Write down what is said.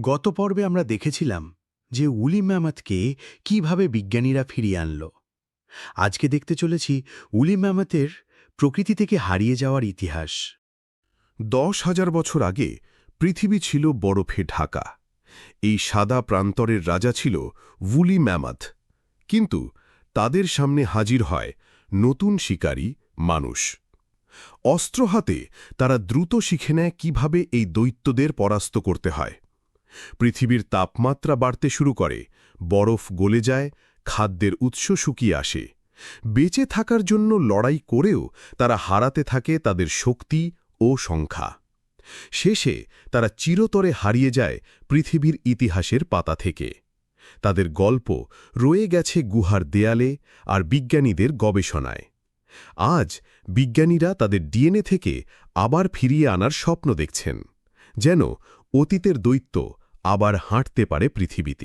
গত পর্বে আমরা দেখেছিলাম যে উলি ম্যামথকে কীভাবে বিজ্ঞানীরা ফিরিয়ে আনল। আজকে দেখতে চলেছি উলি ম্যামথের প্রকৃতি থেকে হারিয়ে যাওয়ার ইতিহাস। দশ হাজার বছর আগে পৃথিবী ছিল বরফে ঢাকা। এই সাদা প্রান্তরের রাজা ছিল উলি ম্যামাথ কিন্তু তাদের সামনে হাজির হয় নতুন শিকারী মানুষ। অস্ত্র হাতে তারা দ্রুত শিখে নেয় কীভাবে এই দৈত্যদের পরাস্ত করতে হয়। পৃথিবীর তাপমাত্রা বাড়তে শুরু করে, বরফ গলে যায়, খাদ্যের উৎস শুকিয়ে আসে। বেঁচে থাকার জন্য লড়াই করেও তারা হারাতে থাকে তাদের শক্তি ও সংখ্যা। শেষে তারা চিরতরে হারিয়ে যায় পৃথিবীর ইতিহাসের পাতা থেকে। তাদের গল্প রয়ে গেছে গুহার দেয়ালে আর বিজ্ঞানীদের গবেষণায়। আজ বিজ্ঞানীরা তাদের ডিএনএ থেকে আবার ফিরিয়ে আনার স্বপ্ন দেখছেন, যেন অতীতের দৈত্য আবার হাঁটতে পারে পৃথিবীতে।